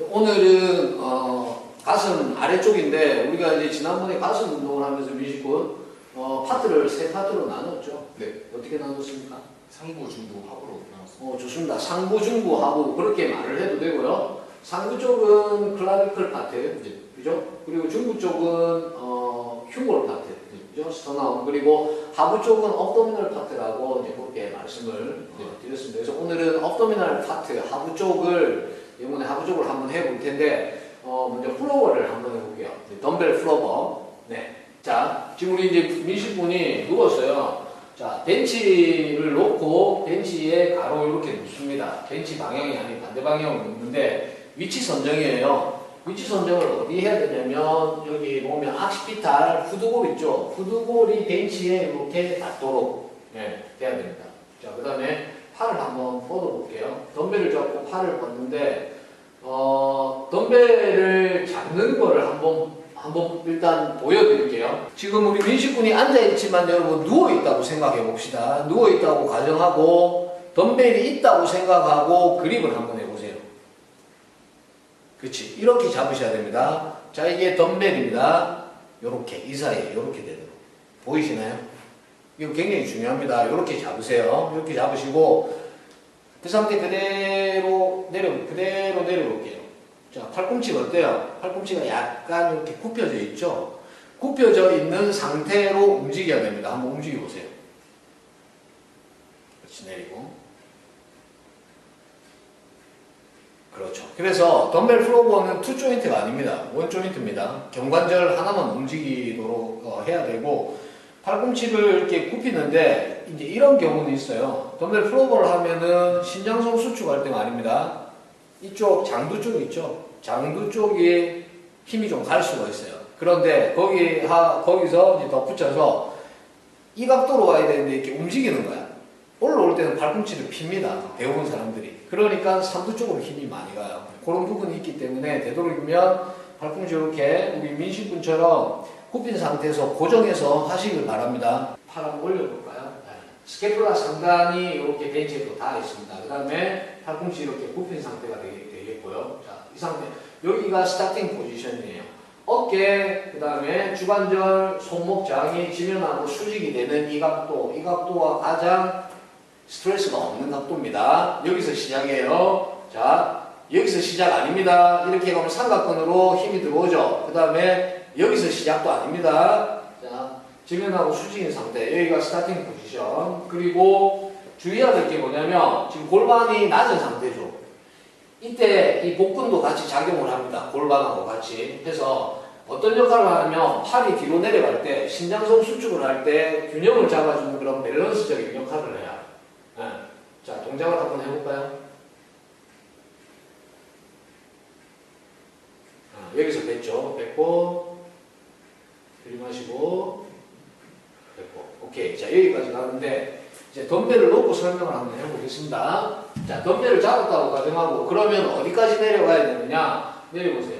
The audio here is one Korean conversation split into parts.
오늘은 어, 가슴 아래쪽인데 우리가 이제 지난번에 가슴 운동을 하면서 민식군 어, 파트를 세 파트로 나눴죠. 네. 어떻게 나눴습니까? 상부, 중부, 하부로 나눴습니다. 어, 좋습니다. 상부, 중부, 하부 그렇게 말을 해도 되고요. 상부 쪽은 클라비클 파트, 네. 그죠? 그리고 중부 쪽은 어, 휴몰 파트, 그죠? 스터나움 그리고 하부 쪽은 업도미널 파트라고 이제 그렇게 말씀을 어, 드렸습니다. 그래서 오늘은 업도미널 파트 하부 쪽을 이번에 하부 쪽을 한번 해볼 텐데 어, 먼저 플로어를 한번 해볼게요. 네, 덤벨 플로어. 네. 자, 지금 우리 이제 민식분이 누웠어요. 자, 벤치를 놓고 벤치에 가로 이렇게 눕습니다. 벤치 방향이 아닌 반대 방향으로 눕는데 위치 선정이에요. 위치 선정을 어디 해야 되냐면 여기 보면 악시피탈 후두골 있죠. 후두골이 벤치에 이렇게 닿도록 네, 돼야 됩니다. 자, 그 다음에 팔을 한번 뻗어볼게요. 덤벨을 잡고 팔을 뻗는데 어, 덤벨을 잡는 거를 한번 한번 일단 보여드릴게요. 지금 우리 민식군이 앉아있지만 여러분 누워있다고 생각해 봅시다. 누워있다고 가정하고 덤벨이 있다고 생각하고 그립을 한번 해보세요. 그렇지. 이렇게 잡으셔야 됩니다. 자, 이게 덤벨입니다. 요렇게, 이 사이에 요렇게 되도록. 보이시나요? 이거 굉장히 중요합니다. 요렇게 잡으세요. 이렇게 잡으시고 그 상태 그대로 내려, 그대로 내려볼게요. 자, 팔꿈치가 어때요? 팔꿈치가 약간 이렇게 굽혀져 있죠? 굽혀져 있는 상태로 움직여야 됩니다. 한번 움직여 보세요. 그렇지, 내리고. 그렇죠. 그래서 덤벨 플로버는 투 조인트가 아닙니다. 원 조인트입니다. 경관절 하나만 움직이도록 어, 해야 되고, 팔꿈치를 이렇게 굽히는데, 이제 이런 경우는 있어요. 덤벨 플로버를 하면은 신장성 수축할 때가 아닙니다. 이쪽 장두 쪽 있죠? 장두 쪽에 힘이 좀 갈 수가 있어요. 그런데 거기 하, 거기서 이제 덧붙여서 이 각도로 와야 되는데 이렇게 움직이는 거야. 올라올 때는 발꿈치를 핍니다. 배우는 사람들이. 그러니까 삼두 쪽으로 힘이 많이 가요. 그런 부분이 있기 때문에 되도록이면 발꿈치 이렇게 우리 민식군처럼 굽힌 상태에서 고정해서 하시길 바랍니다. 팔 한번 올려볼까요? 네. 스케플라 상단이 이렇게 벤치에도 다 있습니다. 그 다음에 팔꿈치 이렇게 굽힌 상태가 되겠, 되겠고요. 자, 이 상태. 여기가 스타팅 포지션이에요. 어깨, 그 다음에 주관절, 손목 장이 지면하고 수직이 되는 이 각도, 이 각도가 가장 스트레스가 없는 각도입니다. 여기서 시작해요. 자, 여기서 시작 아닙니다. 이렇게 가면 삼각근으로 힘이 들어오죠. 그 다음에 여기서 시작도 아닙니다. 자, 지면하고 수직인 상태. 여기가 스타팅 포지션. 그리고 주의해야 될 게 뭐냐면 지금 골반이 낮은 상태죠. 이때 이 복근도 같이 작용을 합니다. 골반하고 같이. 해서 어떤 역할을 하냐면 팔이 뒤로 내려갈 때 신장성 수축을 할 때 균형을 잡아주는 그런 밸런스적인 역할을 해요. 네. 자, 동작을 한번 해볼까요? 아, 여기서 뺐죠 뺐고. 오케이. 자, 여기까지 가는데, 이제 덤벨을 놓고 설명을 한번 해보겠습니다. 자, 덤벨을 잡았다고 가정하고, 그러면 어디까지 내려가야 되느냐? 내려보세요.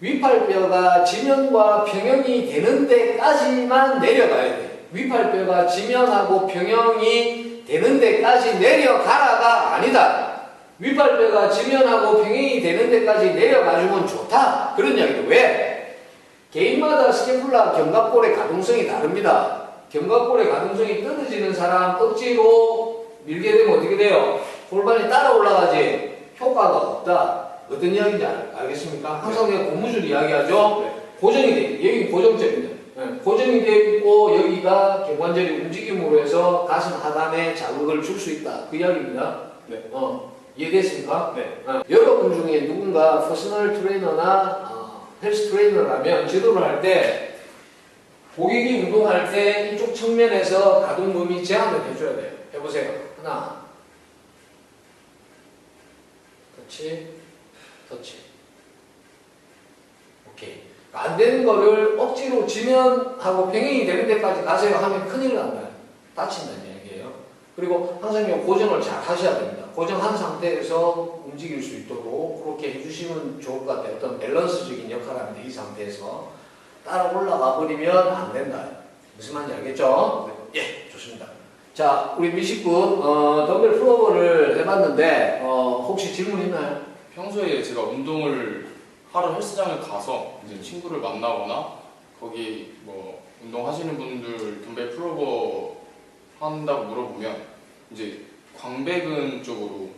위팔뼈가 지면과 평형이 되는 데까지만 내려가야 돼. 위팔뼈가 지면하고 평형이 되는 데까지 내려가라가 아니다. 윗발뼈가 지면하고 평행이 되는 데까지 내려가주면 좋다. 그런 이야기도 왜? 개인마다 스케플라 견갑골의 가동성이 다릅니다. 견갑골의 가동성이 떨어지는 사람 억지로 밀게 되면 어떻게 돼요? 골반이 따라 올라가지 효과가 없다. 어떤 이야기인지 알, 알겠습니까? 항상 내가 고무줄 이야기하죠. 고정이 돼. 여기 고정점이죠. 네, 고정이 되어 있고 여기가 경관절이 움직임으로 해서 가슴 하단에 자극을 줄 수 있다. 그 이야기입니다. 네. 어, 이해됐습니까? 네. 어, 여러분 중에 누군가 퍼스널 트레이너나 어, 헬스 트레이너라면 지도를 할때 고객이 운동할 때 이쪽 측면에서 가동 범위 제한을 해줘야 돼요. 해보세요. 하나, 터치, 터치. 오케이. 안 되는 거를 억지로 지면 하고 병행이 되는 데까지 가세요 하면 큰일 난다. 다친다는 얘기예요. 그리고 항상 이 고정을 잘 하셔야 됩니다. 고정한 상태에서 움직일 수 있도록 그렇게 해주시면 좋을 것 같아요. 어떤 밸런스적인 역할을 하는데 이 상태에서 따라 올라가 버리면 안 된다. 무슨 말인지 알겠죠? 예, 좋습니다. 자, 우리 미식군 어, 덤벨 플로버를 해봤는데 어, 혹시 질문 있나요? 평소에 제가 운동을 하러 헬스장을 가서 이제 친구를 만나거나 거기 뭐 운동하시는 분들 덤벨 풀오버 한다고 물어보면 이제 광배근 쪽으로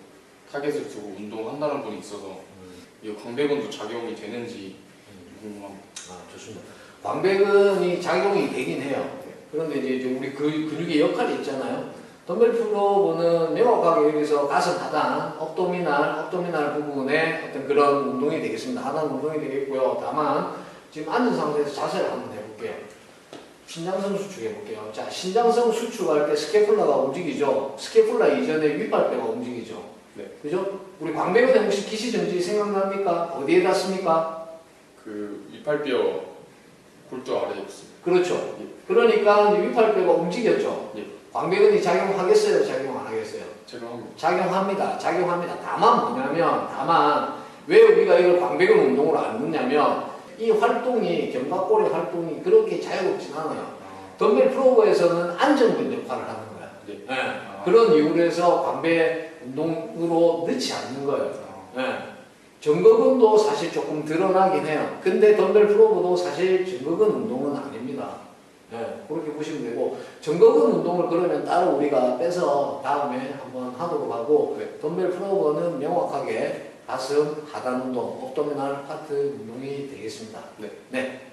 타겟을 두고 운동한다는 분이 있어서 이 광배근도 작용이 되는지 궁금합니다. 아, 좋습니다. 광배근 이 작용이 되긴 해요. 그런데 이제 좀 우리 그 근육의 역할이 있잖아요. 덤벨 풀로브는 명확하게 여기서 가슴 하단, 업도미날, 업도미날 부분에 어떤 그런 운동이 되겠습니다. 하단 운동이 되겠고요. 다만 지금 앉은 상태에서 자세를 한번 해볼게요. 신장성 수축 해볼게요. 자, 신장성 수축할 때 스케플라가 움직이죠. 스케플라 이전에 윗발뼈가 움직이죠. 네. 그죠? 우리 광배근에 혹시 기시전지 생각납니까? 어디에 닿습니까? 그 위팔뼈 골두 아래에 있습니다. 그렇죠. 그러니까 이제 윗팔뼈가 움직였죠. 예. 광배근이 작용하겠어요? 작용 안 하겠어요? 제가 합니다. 작용합니다. 작용합니다. 다만 뭐냐면, 다만 왜 우리가 이걸 광배근 운동으로 안 넣냐면 이 활동이 견갑골의 활동이 그렇게 자유롭진 않아요. 덤벨 프로버에서는 안정된 역할을 하는 거야. 네. 예. 아. 그런 이유로 해서 광배 운동으로 넣지 않는 거예요. 예. 정거근도 사실 조금 드러나긴 해요. 근데 덤벨 프로브도 사실 정거근 운동은 아닙니다. 예, 그렇게 보시면 되고 정거근 운동을 그러면 따로 우리가 빼서 다음에 한번 하도록 하고 네. 덤벨 프로브는 명확하게 가슴 하단 운동, 업도미널 파트 운동이 되겠습니다. 네. 네.